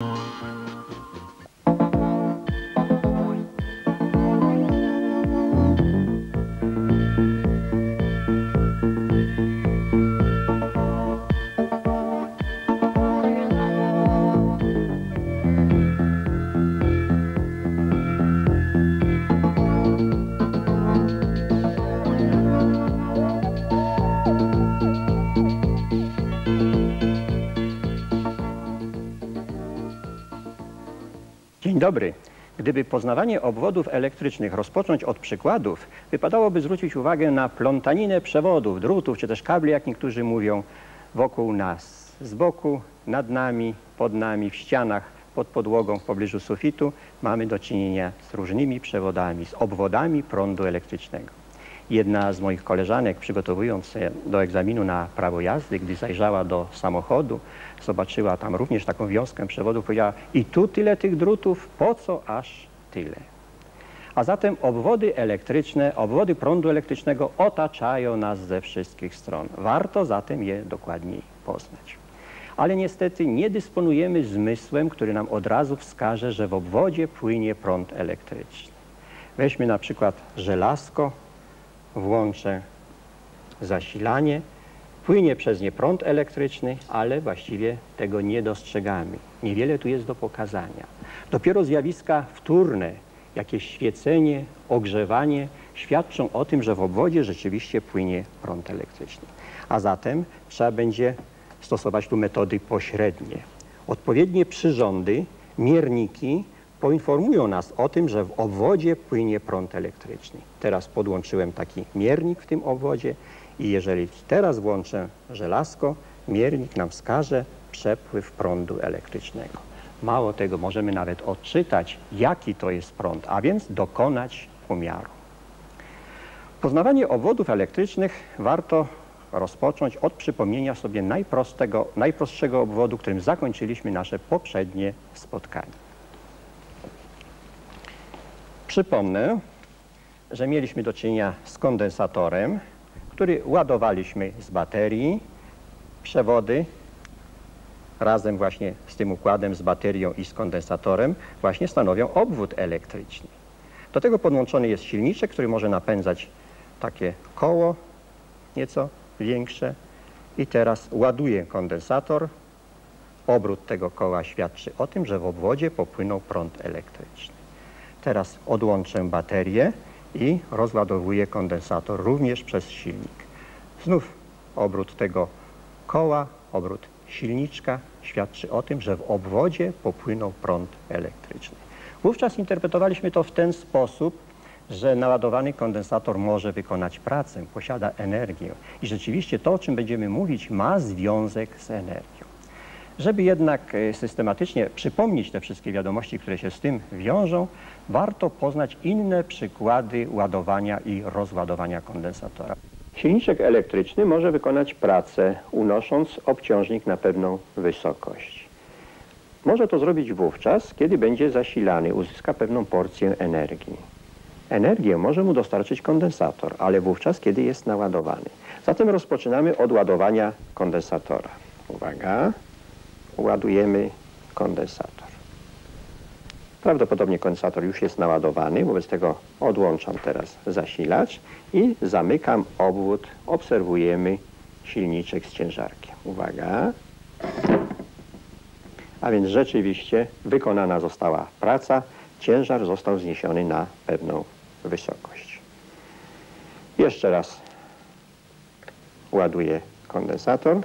Música Dzień dobry. Gdyby poznawanie obwodów elektrycznych rozpocząć od przykładów, wypadałoby zwrócić uwagę na plątaninę przewodów, drutów czy też kabli, jak niektórzy mówią, wokół nas. Z boku, nad nami, pod nami, w ścianach, pod podłogą, w pobliżu sufitu mamy do czynienia z różnymi przewodami, z obwodami prądu elektrycznego. Jedna z moich koleżanek, przygotowując się do egzaminu na prawo jazdy, gdy zajrzała do samochodu, zobaczyła tam również taką wiązkę przewodów, powiedziała i tu tyle tych drutów, po co aż tyle? A zatem obwody elektryczne, obwody prądu elektrycznego otaczają nas ze wszystkich stron. Warto zatem je dokładniej poznać. Ale niestety nie dysponujemy zmysłem, który nam od razu wskaże, że w obwodzie płynie prąd elektryczny. Weźmy na przykład żelazko, włączę zasilanie, płynie przez nie prąd elektryczny, ale właściwie tego nie dostrzegamy. Niewiele tu jest do pokazania. Dopiero zjawiska wtórne, jakieś świecenie, ogrzewanie świadczą o tym, że w obwodzie rzeczywiście płynie prąd elektryczny. A zatem trzeba będzie stosować tu metody pośrednie. Odpowiednie przyrządy, mierniki poinformują nas o tym, że w obwodzie płynie prąd elektryczny. Teraz podłączyłem taki miernik w tym obwodzie i jeżeli teraz włączę żelazko, miernik nam wskaże przepływ prądu elektrycznego. Mało tego, możemy nawet odczytać, jaki to jest prąd, a więc dokonać pomiaru. Poznawanie obwodów elektrycznych warto rozpocząć od przypomnienia sobie najprostszego obwodu, którym zakończyliśmy nasze poprzednie spotkanie. Przypomnę, że mieliśmy do czynienia z kondensatorem, który ładowaliśmy z baterii. Przewody razem właśnie z tym układem, z baterią i z kondensatorem właśnie stanowią obwód elektryczny. Do tego podłączony jest silniczek, który może napędzać takie koło nieco większe i teraz ładuje kondensator. Obrót tego koła świadczy o tym, że w obwodzie popłynął prąd elektryczny. Teraz odłączę baterię i rozładowuję kondensator również przez silnik. Znów obrót tego koła, obrót silniczka świadczy o tym, że w obwodzie popłynął prąd elektryczny. Wówczas interpretowaliśmy to w ten sposób, że naładowany kondensator może wykonać pracę, posiada energię i rzeczywiście to, o czym będziemy mówić, ma związek z energią. Żeby jednak e, systematycznie przypomnieć te wszystkie wiadomości, które się z tym wiążą, warto poznać inne przykłady ładowania i rozładowania kondensatora. Silniczek elektryczny może wykonać pracę, unosząc obciążnik na pewną wysokość. Może to zrobić wówczas, kiedy będzie zasilany, uzyska pewną porcję energii. Energię może mu dostarczyć kondensator, ale wówczas, kiedy jest naładowany. Zatem rozpoczynamy od ładowania kondensatora. Uwaga ładujemy kondensator. Prawdopodobnie kondensator już jest naładowany, wobec tego odłączam teraz zasilacz i zamykam obwód. Obserwujemy silniczek z ciężarkiem. Uwaga. A więc rzeczywiście wykonana została praca, ciężar został zniesiony na pewną wysokość. Jeszcze raz ładuję kondensator.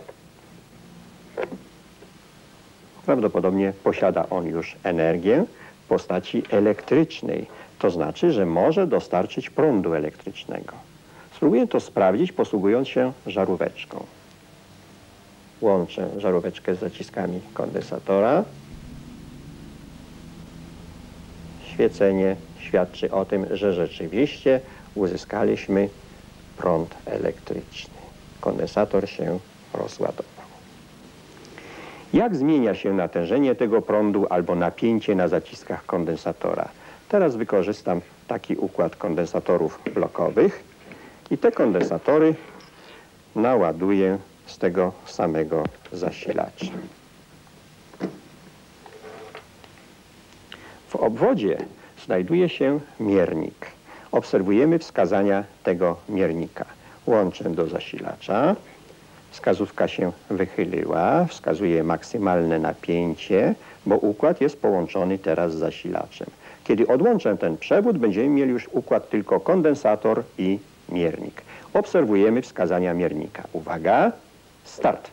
Prawdopodobnie posiada on już energię w postaci elektrycznej. To znaczy, że może dostarczyć prądu elektrycznego. Spróbuję to sprawdzić posługując się żaróweczką. Łączę żaróweczkę z zaciskami kondensatora. Świecenie świadczy o tym, że rzeczywiście uzyskaliśmy prąd elektryczny. Kondensator się rozładował. Jak zmienia się natężenie tego prądu albo napięcie na zaciskach kondensatora? Teraz wykorzystam taki układ kondensatorów blokowych i te kondensatory naładuję z tego samego zasilacza. W obwodzie znajduje się miernik. Obserwujemy wskazania tego miernika. Łączę do zasilacza. Wskazówka się wychyliła, wskazuje maksymalne napięcie, bo układ jest połączony teraz z zasilaczem. Kiedy odłączę ten przewód, będziemy mieli już układ tylko kondensator i miernik. Obserwujemy wskazania miernika. Uwaga, start.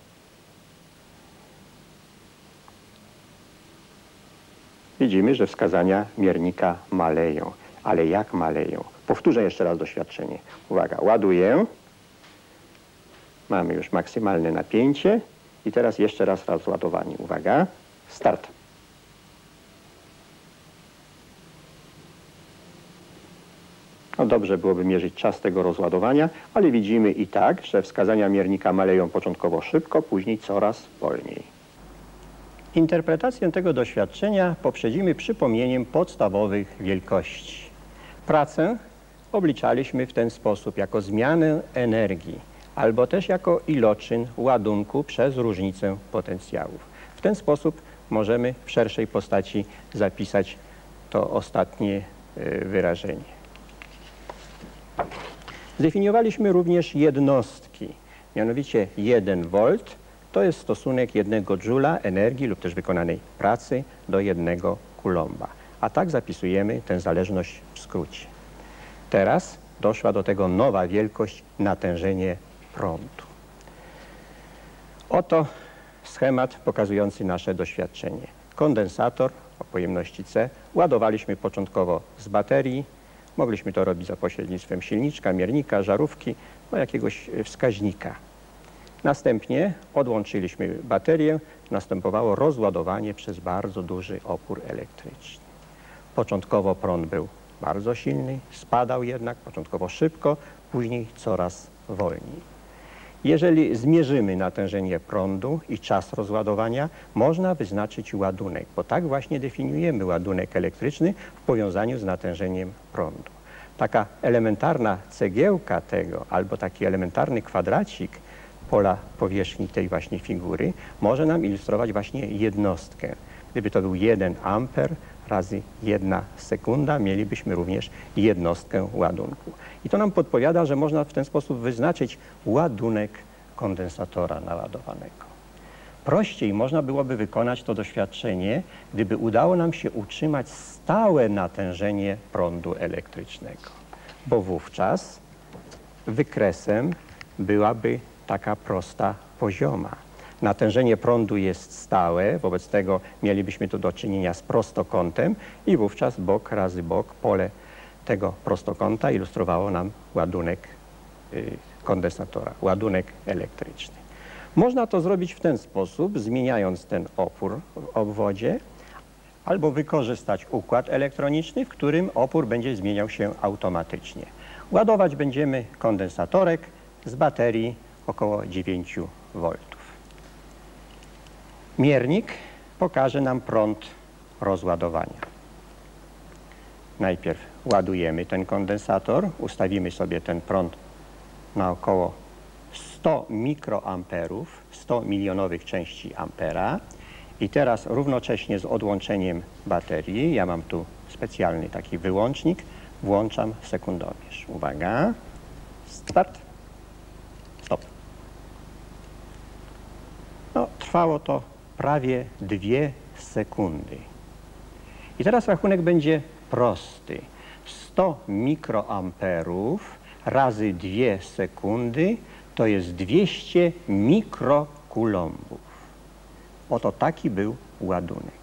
Widzimy, że wskazania miernika maleją. Ale jak maleją? Powtórzę jeszcze raz doświadczenie. Uwaga, ładuję. Mamy już maksymalne napięcie. I teraz jeszcze raz rozładowanie. Uwaga, start. No dobrze byłoby mierzyć czas tego rozładowania, ale widzimy i tak, że wskazania miernika maleją początkowo szybko, później coraz wolniej. Interpretację tego doświadczenia poprzedzimy przypomnieniem podstawowych wielkości. Pracę obliczaliśmy w ten sposób jako zmianę energii albo też jako iloczyn ładunku przez różnicę potencjałów. W ten sposób możemy w szerszej postaci zapisać to ostatnie e, wyrażenie. Zdefiniowaliśmy również jednostki, mianowicie 1 V to jest stosunek jednego dżula energii lub też wykonanej pracy do jednego kulomba. A tak zapisujemy tę zależność w skrócie. Teraz doszła do tego nowa wielkość natężenie prądu. Oto schemat pokazujący nasze doświadczenie. Kondensator o pojemności C ładowaliśmy początkowo z baterii. Mogliśmy to robić za pośrednictwem silniczka, miernika, żarówki, no jakiegoś wskaźnika. Następnie odłączyliśmy baterię, następowało rozładowanie przez bardzo duży opór elektryczny. Początkowo prąd był bardzo silny, spadał jednak początkowo szybko, później coraz wolniej. Jeżeli zmierzymy natężenie prądu i czas rozładowania, można wyznaczyć ładunek, bo tak właśnie definiujemy ładunek elektryczny w powiązaniu z natężeniem prądu. Taka elementarna cegiełka tego albo taki elementarny kwadracik pola powierzchni tej właśnie figury może nam ilustrować właśnie jednostkę. Gdyby to był 1 amper razy 1 sekunda, mielibyśmy również jednostkę ładunku. I to nam podpowiada, że można w ten sposób wyznaczyć ładunek kondensatora naładowanego. Prościej można byłoby wykonać to doświadczenie, gdyby udało nam się utrzymać stałe natężenie prądu elektrycznego, bo wówczas wykresem byłaby taka prosta pozioma. Natężenie prądu jest stałe, wobec tego mielibyśmy tu do czynienia z prostokątem i wówczas bok razy bok, pole tego prostokąta ilustrowało nam ładunek y, kondensatora, ładunek elektryczny. Można to zrobić w ten sposób, zmieniając ten opór w obwodzie, albo wykorzystać układ elektroniczny, w którym opór będzie zmieniał się automatycznie. Ładować będziemy kondensatorek z baterii około 9 V. Miernik pokaże nam prąd rozładowania. Najpierw ładujemy ten kondensator, ustawimy sobie ten prąd na około 100 mikroamperów, 100 milionowych części ampera i teraz równocześnie z odłączeniem baterii, ja mam tu specjalny taki wyłącznik, włączam sekundomierz. Uwaga, start, stop. No, trwało to prawie dwie sekundy. I teraz rachunek będzie prosty. 100 mikroamperów razy 2 sekundy to jest 200 mikrokulombów. Oto taki był ładunek.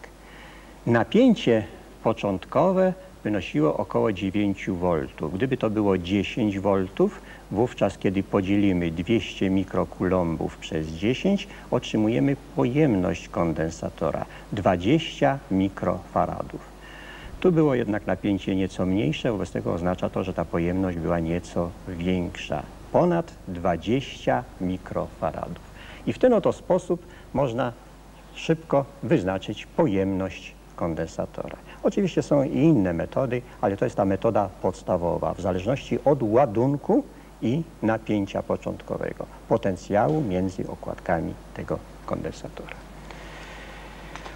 Napięcie początkowe wynosiło około 9 V. Gdyby to było 10 V, wówczas kiedy podzielimy 200 mikrokulombów przez 10, otrzymujemy pojemność kondensatora 20 mikrofaradów. Tu było jednak napięcie nieco mniejsze, wobec tego oznacza to, że ta pojemność była nieco większa. Ponad 20 mikrofaradów. I w ten oto sposób można szybko wyznaczyć pojemność kondensatora. Oczywiście są i inne metody, ale to jest ta metoda podstawowa, w zależności od ładunku i napięcia początkowego, potencjału między okładkami tego kondensatora.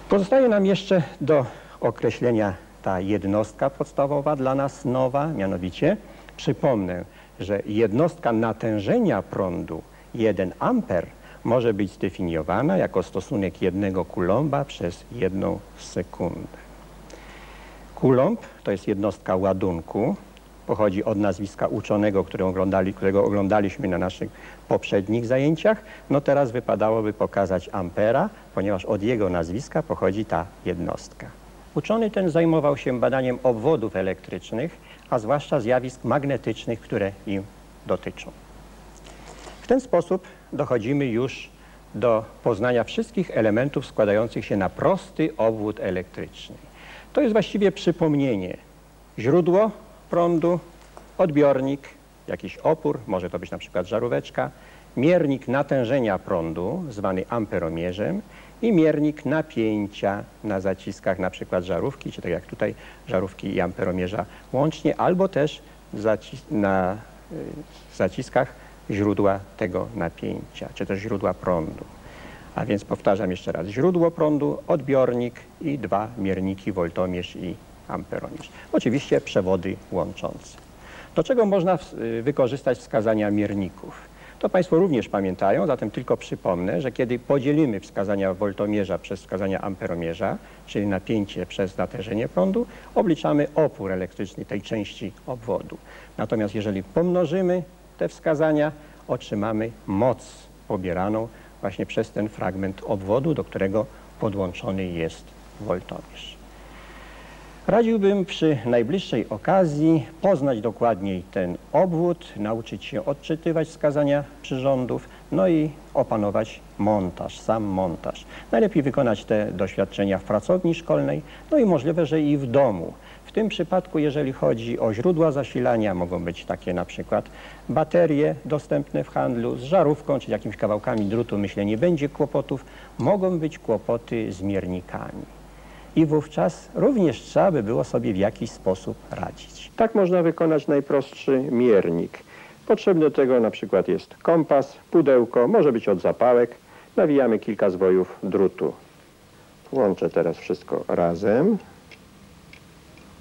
Pozostaje nam jeszcze do określenia ta jednostka podstawowa dla nas nowa, mianowicie przypomnę, że jednostka natężenia prądu 1 amper może być zdefiniowana jako stosunek jednego kulomba przez jedną sekundę. Kulomb to jest jednostka ładunku, pochodzi od nazwiska uczonego, oglądali, którego oglądaliśmy na naszych poprzednich zajęciach. No teraz wypadałoby pokazać ampera, ponieważ od jego nazwiska pochodzi ta jednostka. Uczony ten zajmował się badaniem obwodów elektrycznych, a zwłaszcza zjawisk magnetycznych, które im dotyczą. W ten sposób dochodzimy już do poznania wszystkich elementów składających się na prosty obwód elektryczny. To jest właściwie przypomnienie. Źródło prądu, odbiornik, jakiś opór, może to być na przykład żaróweczka, miernik natężenia prądu, zwany amperomierzem i miernik napięcia na zaciskach na przykład żarówki, czy tak jak tutaj żarówki i amperomierza łącznie, albo też na y, zaciskach źródła tego napięcia, czy też źródła prądu. A więc powtarzam jeszcze raz, źródło prądu, odbiornik i dwa mierniki, woltomierz i amperomierz. Oczywiście przewody łączące. Do czego można y, wykorzystać wskazania mierników? To Państwo również pamiętają, zatem tylko przypomnę, że kiedy podzielimy wskazania woltomierza przez wskazania amperomierza, czyli napięcie przez natężenie prądu, obliczamy opór elektryczny tej części obwodu. Natomiast jeżeli pomnożymy te wskazania, otrzymamy moc pobieraną właśnie przez ten fragment obwodu, do którego podłączony jest woltomierz. Radziłbym przy najbliższej okazji poznać dokładniej ten obwód, nauczyć się odczytywać wskazania przyrządów, no i opanować montaż, sam montaż. Najlepiej wykonać te doświadczenia w pracowni szkolnej, no i możliwe, że i w domu. W tym przypadku, jeżeli chodzi o źródła zasilania, mogą być takie na przykład baterie dostępne w handlu z żarówką czy jakimiś kawałkami drutu, myślę, nie będzie kłopotów. Mogą być kłopoty z miernikami i wówczas również trzeba by było sobie w jakiś sposób radzić. Tak można wykonać najprostszy miernik. Potrzebny do tego na przykład jest kompas, pudełko, może być od zapałek. Nawijamy kilka zwojów drutu. Łączę teraz wszystko razem.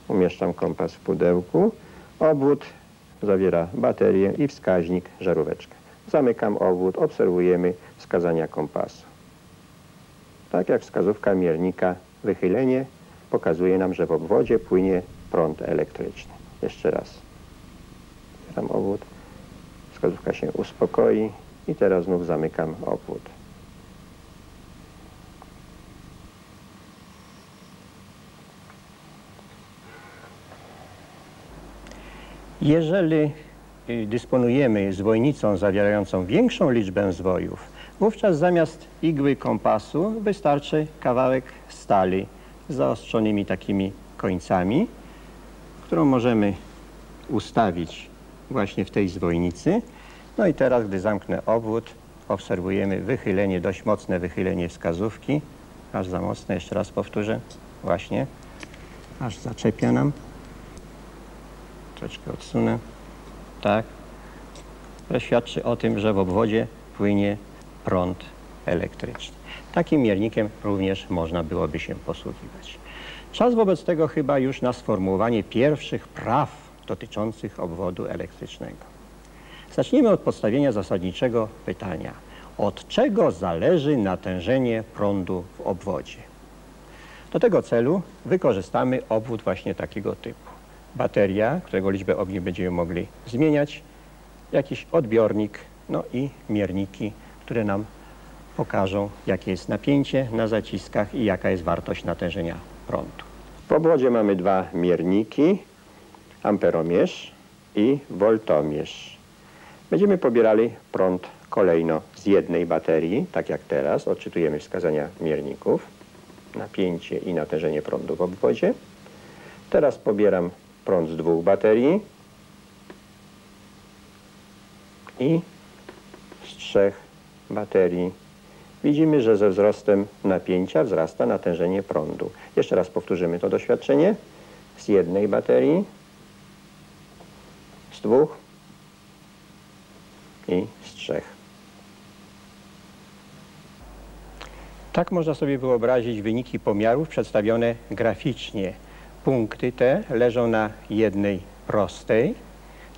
Umieszczam kompas w pudełku. Obwód zawiera baterię i wskaźnik żaróweczkę. Zamykam obwód, obserwujemy wskazania kompasu. Tak jak wskazówka miernika wychylenie pokazuje nam, że w obwodzie płynie prąd elektryczny. Jeszcze raz. Tam obwód. Wskazówka się uspokoi i teraz znów zamykam obwód. Jeżeli y, dysponujemy zwojnicą zawierającą większą liczbę zwojów, Wówczas zamiast igły kompasu wystarczy kawałek stali z zaostrzonymi takimi końcami, którą możemy ustawić właśnie w tej zwojnicy. No i teraz, gdy zamknę obwód, obserwujemy wychylenie, dość mocne wychylenie wskazówki. Aż za mocne, jeszcze raz powtórzę. Właśnie, aż zaczepia nam. Troszeczkę odsunę. Tak. To świadczy o tym, że w obwodzie płynie prąd elektryczny. Takim miernikiem również można byłoby się posługiwać. Czas wobec tego chyba już na sformułowanie pierwszych praw dotyczących obwodu elektrycznego. Zacznijmy od postawienia zasadniczego pytania. Od czego zależy natężenie prądu w obwodzie? Do tego celu wykorzystamy obwód właśnie takiego typu. Bateria, którego liczbę ogniw będziemy mogli zmieniać, jakiś odbiornik, no i mierniki które nam pokażą, jakie jest napięcie na zaciskach i jaka jest wartość natężenia prądu. W obwodzie mamy dwa mierniki, amperomierz i woltomierz. Będziemy pobierali prąd kolejno z jednej baterii, tak jak teraz. Odczytujemy wskazania mierników, napięcie i natężenie prądu w obwodzie. Teraz pobieram prąd z dwóch baterii i z trzech baterii. Widzimy, że ze wzrostem napięcia wzrasta natężenie prądu. Jeszcze raz powtórzymy to doświadczenie. Z jednej baterii, z dwóch i z trzech. Tak można sobie wyobrazić wyniki pomiarów przedstawione graficznie. Punkty te leżą na jednej prostej,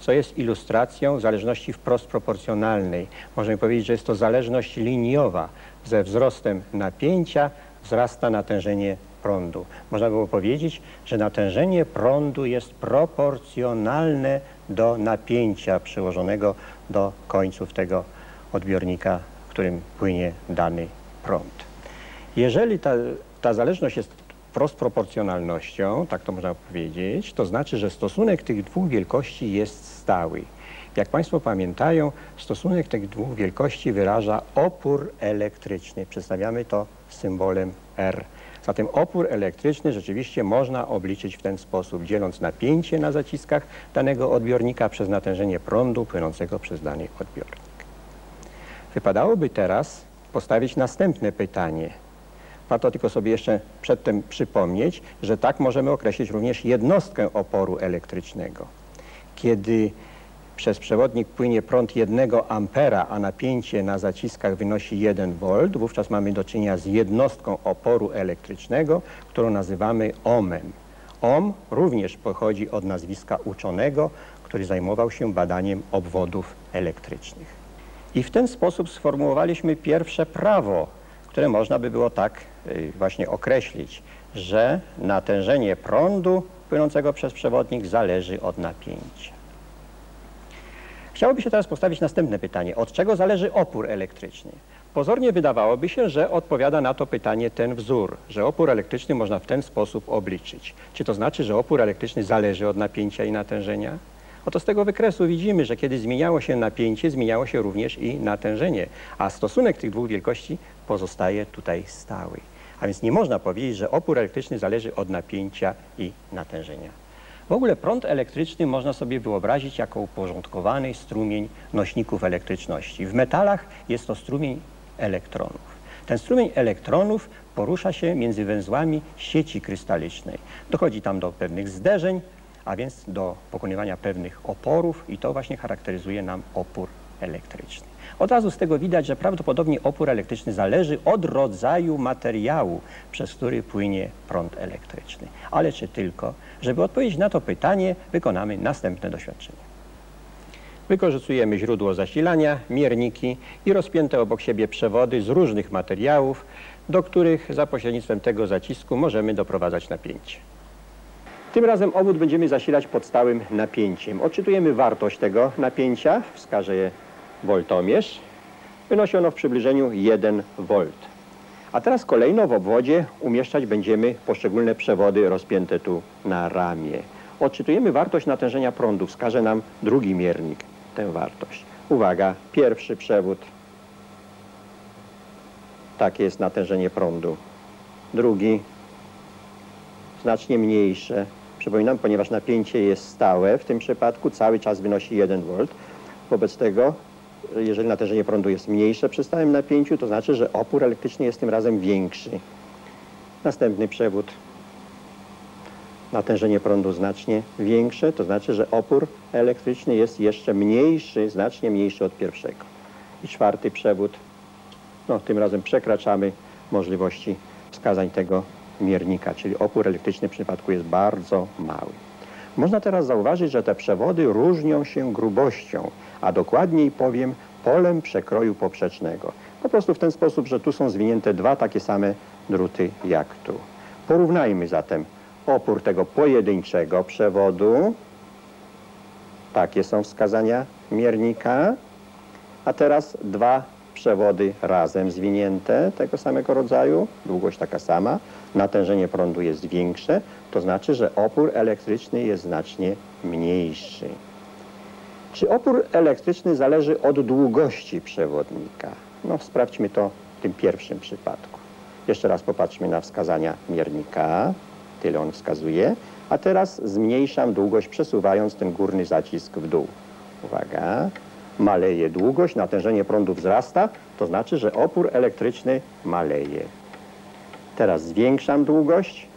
co jest ilustracją zależności wprost proporcjonalnej. Możemy powiedzieć, że jest to zależność liniowa. Ze wzrostem napięcia wzrasta natężenie prądu. Można było powiedzieć, że natężenie prądu jest proporcjonalne do napięcia przyłożonego do końców tego odbiornika, w którym płynie dany prąd. Jeżeli ta, ta zależność jest wprost proporcjonalnością, tak to można powiedzieć, to znaczy, że stosunek tych dwóch wielkości jest stały. Jak Państwo pamiętają, stosunek tych dwóch wielkości wyraża opór elektryczny. Przedstawiamy to symbolem R. Zatem opór elektryczny rzeczywiście można obliczyć w ten sposób, dzieląc napięcie na zaciskach danego odbiornika przez natężenie prądu płynącego przez dany odbiornik. Wypadałoby teraz postawić następne pytanie. Warto tylko sobie jeszcze przedtem przypomnieć, że tak możemy określić również jednostkę oporu elektrycznego. Kiedy przez przewodnik płynie prąd 1 ampera, a napięcie na zaciskach wynosi 1 V, wówczas mamy do czynienia z jednostką oporu elektrycznego, którą nazywamy ohmem. Ohm również pochodzi od nazwiska uczonego, który zajmował się badaniem obwodów elektrycznych. I w ten sposób sformułowaliśmy pierwsze prawo, które można by było tak y, właśnie określić, że natężenie prądu płynącego przez przewodnik zależy od napięcia. Chciałoby się teraz postawić następne pytanie. Od czego zależy opór elektryczny? Pozornie wydawałoby się, że odpowiada na to pytanie ten wzór, że opór elektryczny można w ten sposób obliczyć. Czy to znaczy, że opór elektryczny zależy od napięcia i natężenia? Oto z tego wykresu widzimy, że kiedy zmieniało się napięcie, zmieniało się również i natężenie, a stosunek tych dwóch wielkości pozostaje tutaj stały. A więc nie można powiedzieć, że opór elektryczny zależy od napięcia i natężenia. W ogóle prąd elektryczny można sobie wyobrazić jako uporządkowany strumień nośników elektryczności. W metalach jest to strumień elektronów. Ten strumień elektronów porusza się między węzłami sieci krystalicznej. Dochodzi tam do pewnych zderzeń, a więc do pokonywania pewnych oporów i to właśnie charakteryzuje nam opór elektryczny. Od razu z tego widać, że prawdopodobnie opór elektryczny zależy od rodzaju materiału, przez który płynie prąd elektryczny. Ale czy tylko? Żeby odpowiedzieć na to pytanie, wykonamy następne doświadczenie. Wykorzystujemy źródło zasilania, mierniki i rozpięte obok siebie przewody z różnych materiałów, do których za pośrednictwem tego zacisku możemy doprowadzać napięcie. Tym razem obwód będziemy zasilać pod stałym napięciem. Odczytujemy wartość tego napięcia, wskażę je voltomierz. Wynosi ono w przybliżeniu 1 V. A teraz kolejno w obwodzie umieszczać będziemy poszczególne przewody rozpięte tu na ramię. Odczytujemy wartość natężenia prądu. Wskaże nam drugi miernik tę wartość. Uwaga, pierwszy przewód. Takie jest natężenie prądu. Drugi, znacznie mniejsze. Przypominam, ponieważ napięcie jest stałe, w tym przypadku cały czas wynosi 1 V. Wobec tego jeżeli natężenie prądu jest mniejsze przy stałym napięciu, to znaczy, że opór elektryczny jest tym razem większy. Następny przewód. Natężenie prądu znacznie większe, to znaczy, że opór elektryczny jest jeszcze mniejszy, znacznie mniejszy od pierwszego. I czwarty przewód. No, tym razem przekraczamy możliwości wskazań tego miernika, czyli opór elektryczny w przypadku jest bardzo mały. Można teraz zauważyć, że te przewody różnią się grubością a dokładniej powiem polem przekroju poprzecznego. Po prostu w ten sposób, że tu są zwinięte dwa takie same druty jak tu. Porównajmy zatem opór tego pojedynczego przewodu. Takie są wskazania miernika. A teraz dwa przewody razem zwinięte tego samego rodzaju, długość taka sama, natężenie prądu jest większe, to znaczy, że opór elektryczny jest znacznie mniejszy. Czy opór elektryczny zależy od długości przewodnika? No, sprawdźmy to w tym pierwszym przypadku. Jeszcze raz popatrzmy na wskazania miernika. Tyle on wskazuje. A teraz zmniejszam długość, przesuwając ten górny zacisk w dół. Uwaga. Maleje długość, natężenie prądu wzrasta, to znaczy, że opór elektryczny maleje. Teraz zwiększam długość,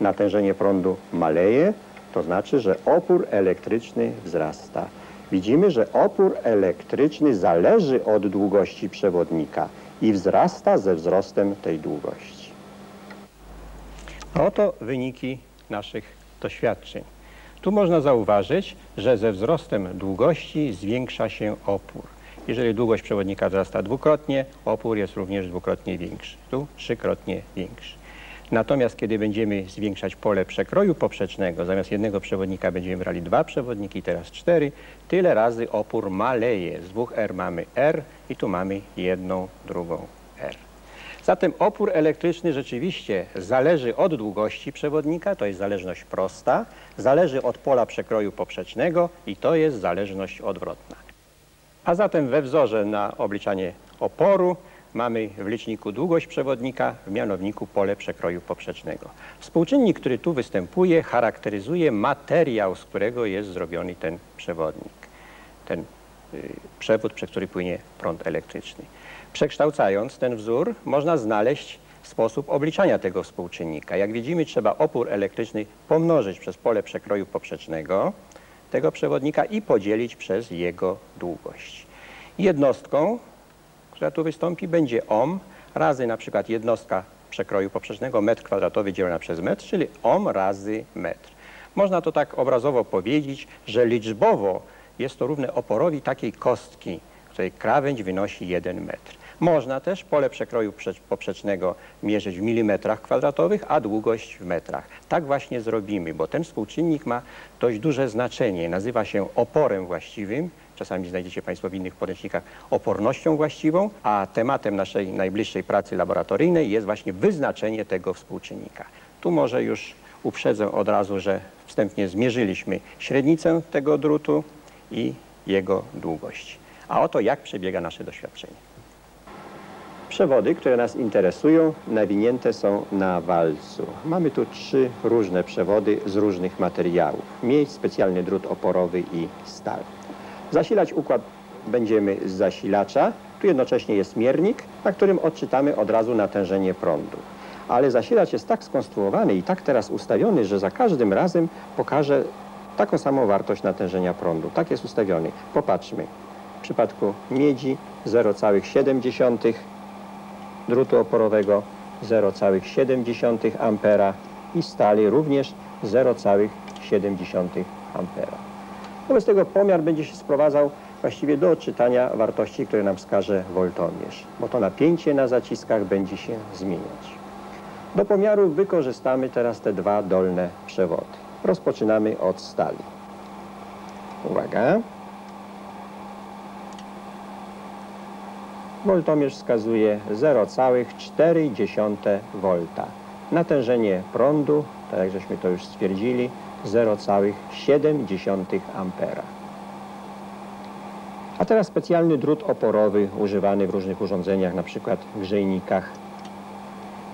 natężenie prądu maleje, to znaczy, że opór elektryczny wzrasta widzimy, że opór elektryczny zależy od długości przewodnika i wzrasta ze wzrostem tej długości. Oto wyniki naszych doświadczeń. Tu można zauważyć, że ze wzrostem długości zwiększa się opór. Jeżeli długość przewodnika wzrasta dwukrotnie, opór jest również dwukrotnie większy. Tu trzykrotnie większy. Natomiast kiedy będziemy zwiększać pole przekroju poprzecznego, zamiast jednego przewodnika będziemy brali dwa przewodniki, teraz cztery, tyle razy opór maleje. Z dwóch R mamy R i tu mamy jedną, drugą. Zatem opór elektryczny rzeczywiście zależy od długości przewodnika, to jest zależność prosta, zależy od pola przekroju poprzecznego i to jest zależność odwrotna. A zatem we wzorze na obliczanie oporu mamy w liczniku długość przewodnika, w mianowniku pole przekroju poprzecznego. Współczynnik, który tu występuje, charakteryzuje materiał, z którego jest zrobiony ten przewodnik, ten przewód, przez który płynie prąd elektryczny. Przekształcając ten wzór, można znaleźć sposób obliczania tego współczynnika. Jak widzimy, trzeba opór elektryczny pomnożyć przez pole przekroju poprzecznego tego przewodnika i podzielić przez jego długość. Jednostką która tu wystąpi, będzie ohm razy na przykład jednostka przekroju poprzecznego metr kwadratowy dzielona przez metr, czyli ohm razy metr. Można to tak obrazowo powiedzieć, że liczbowo jest to równe oporowi takiej kostki, której krawędź wynosi 1 metr. Można też pole przekroju poprzecznego mierzyć w milimetrach kwadratowych, a długość w metrach. Tak właśnie zrobimy, bo ten współczynnik ma dość duże znaczenie. Nazywa się oporem właściwym czasami znajdziecie Państwo w innych podręcznikach, opornością właściwą, a tematem naszej najbliższej pracy laboratoryjnej jest właśnie wyznaczenie tego współczynnika. Tu może już uprzedzę od razu, że wstępnie zmierzyliśmy średnicę tego drutu i jego długość. A oto jak przebiega nasze doświadczenie. Przewody, które nas interesują, nawinięte są na walcu. Mamy tu trzy różne przewody z różnych materiałów. Miedź, specjalny drut oporowy i stal. Zasilać układ będziemy z zasilacza. Tu jednocześnie jest miernik, na którym odczytamy od razu natężenie prądu. Ale zasilacz jest tak skonstruowany i tak teraz ustawiony, że za każdym razem pokaże taką samą wartość natężenia prądu. Tak jest ustawiony. Popatrzmy. W przypadku miedzi 0,7 drutu oporowego 0,7 ampera i stali również 0,7 ampera. Wobec tego pomiar będzie się sprowadzał właściwie do odczytania wartości, które nam wskaże woltomierz, bo to napięcie na zaciskach będzie się zmieniać. Do pomiaru wykorzystamy teraz te dwa dolne przewody. Rozpoczynamy od stali. Uwaga. Woltomierz wskazuje 0,4 V. Natężenie prądu, tak jak żeśmy to już stwierdzili, 0,7 ampera. A teraz specjalny drut oporowy używany w różnych urządzeniach, na przykład w grzejnikach.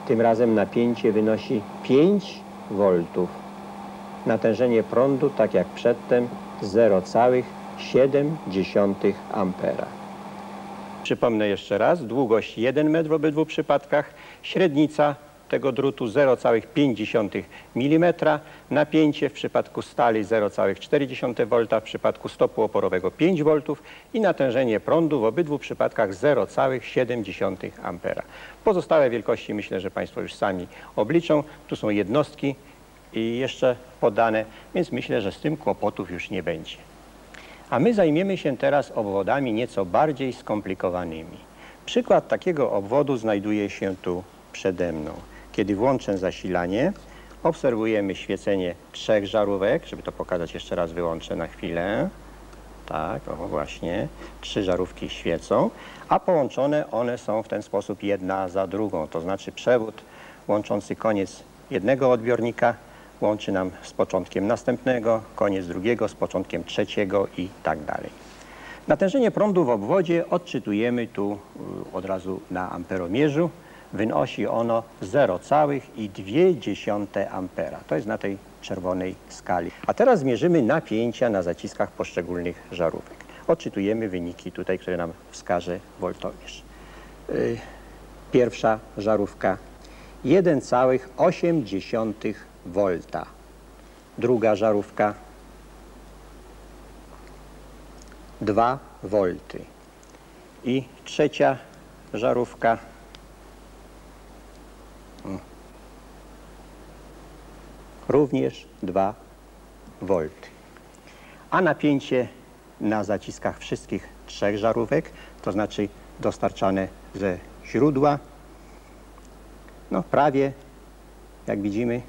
Tym razem napięcie wynosi 5 V. Natężenie prądu, tak jak przedtem, 0,7 ampera. Przypomnę jeszcze raz, długość 1 m w obydwu przypadkach, średnica tego drutu 0,5 mm, napięcie w przypadku stali 0,4 V, w przypadku stopu oporowego 5 V i natężenie prądu w obydwu przypadkach 0,7 A. Pozostałe wielkości myślę, że Państwo już sami obliczą. Tu są jednostki i jeszcze podane, więc myślę, że z tym kłopotów już nie będzie. A my zajmiemy się teraz obwodami nieco bardziej skomplikowanymi. Przykład takiego obwodu znajduje się tu przede mną. Kiedy włączę zasilanie, obserwujemy świecenie trzech żarówek, żeby to pokazać jeszcze raz wyłączę na chwilę. Tak, o właśnie, trzy żarówki świecą, a połączone one są w ten sposób jedna za drugą, to znaczy przewód łączący koniec jednego odbiornika łączy nam z początkiem następnego, koniec drugiego z początkiem trzeciego i tak dalej. Natężenie prądu w obwodzie odczytujemy tu y, od razu na amperomierzu wynosi ono 0,2 ampera. To jest na tej czerwonej skali. A teraz zmierzymy napięcia na zaciskach poszczególnych żarówek. Odczytujemy wyniki tutaj, które nam wskaże woltomierz. Y, pierwsza żarówka 1,8 V. Druga żarówka 2 V. I trzecia żarówka również 2 V. A napięcie na zaciskach wszystkich trzech żarówek, to znaczy dostarczane ze źródła, no prawie, jak widzimy,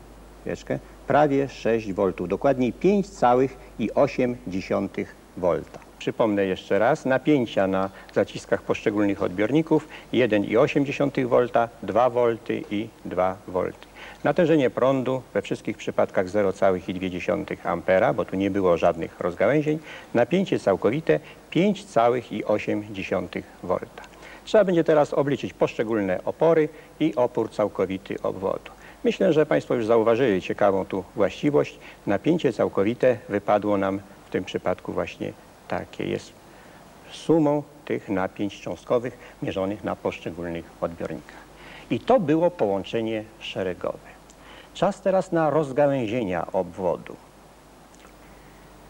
wieczkę, prawie 6 V, dokładniej 5,8 V. Przypomnę jeszcze raz, napięcia na zaciskach poszczególnych odbiorników 1,8 V, 2 V i 2 V. Natężenie prądu we wszystkich przypadkach 0,2 A, bo tu nie było żadnych rozgałęzień. Napięcie całkowite 5,8 V. Trzeba będzie teraz obliczyć poszczególne opory i opór całkowity obwodu. Myślę, że Państwo już zauważyli ciekawą tu właściwość. Napięcie całkowite wypadło nam w tym przypadku właśnie takie. Jest sumą tych napięć cząstkowych mierzonych na poszczególnych odbiornikach. I to było połączenie szeregowe. Czas teraz na rozgałęzienia obwodu.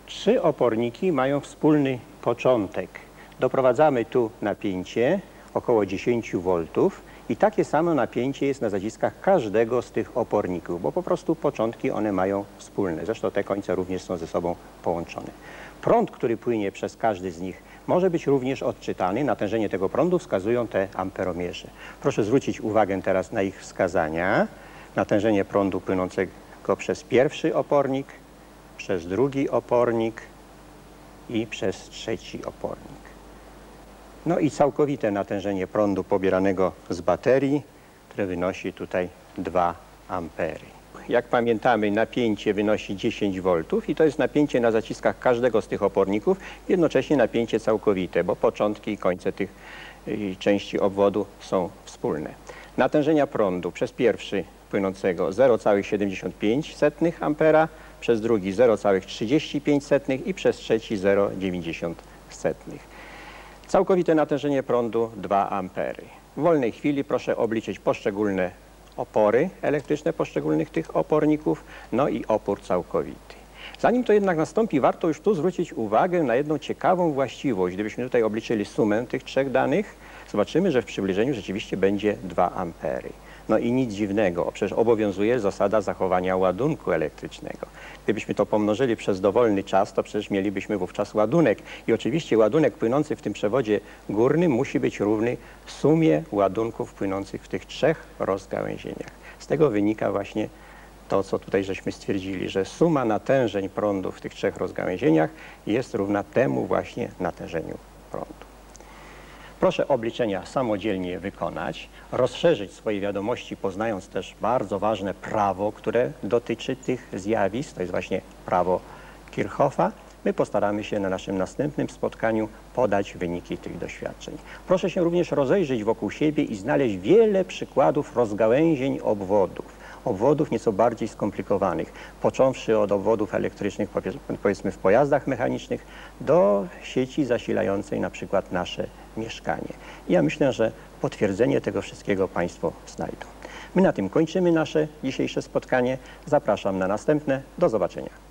Trzy oporniki mają wspólny początek. Doprowadzamy tu napięcie około 10 V i takie samo napięcie jest na zaciskach każdego z tych oporników, bo po prostu początki one mają wspólne. Zresztą te końce również są ze sobą połączone. Prąd, który płynie przez każdy z nich może być również odczytany. Natężenie tego prądu wskazują te amperomierze. Proszę zwrócić uwagę teraz na ich wskazania. Natężenie prądu płynącego przez pierwszy opornik, przez drugi opornik i przez trzeci opornik. No i całkowite natężenie prądu pobieranego z baterii, które wynosi tutaj 2 ampery. Jak pamiętamy, napięcie wynosi 10 V i to jest napięcie na zaciskach każdego z tych oporników, jednocześnie napięcie całkowite, bo początki i końce tych y, części obwodu są wspólne. Natężenia prądu przez pierwszy płynącego 0,75 A, przez drugi 0,35 i przez trzeci 0,90. Całkowite natężenie prądu 2 A. W wolnej chwili proszę obliczyć poszczególne opory elektryczne poszczególnych tych oporników, no i opór całkowity. Zanim to jednak nastąpi, warto już tu zwrócić uwagę na jedną ciekawą właściwość. Gdybyśmy tutaj obliczyli sumę tych trzech danych, zobaczymy, że w przybliżeniu rzeczywiście będzie 2 ampery. No i nic dziwnego, przecież obowiązuje zasada zachowania ładunku elektrycznego. Gdybyśmy to pomnożyli przez dowolny czas, to przecież mielibyśmy wówczas ładunek. I oczywiście ładunek płynący w tym przewodzie górnym musi być równy sumie ładunków płynących w tych trzech rozgałęzieniach. Z tego wynika właśnie to, co tutaj żeśmy stwierdzili, że suma natężeń prądu w tych trzech rozgałęzieniach jest równa temu właśnie natężeniu prądu. Proszę obliczenia samodzielnie wykonać, rozszerzyć swoje wiadomości, poznając też bardzo ważne prawo, które dotyczy tych zjawisk, to jest właśnie prawo Kirchhoffa. My postaramy się na naszym następnym spotkaniu podać wyniki tych doświadczeń. Proszę się również rozejrzeć wokół siebie i znaleźć wiele przykładów rozgałęzień obwodów obwodów nieco bardziej skomplikowanych, począwszy od obwodów elektrycznych powiedzmy w pojazdach mechanicznych do sieci zasilającej na przykład nasze mieszkanie. I ja myślę, że potwierdzenie tego wszystkiego Państwo znajdą. My na tym kończymy nasze dzisiejsze spotkanie. Zapraszam na następne. Do zobaczenia.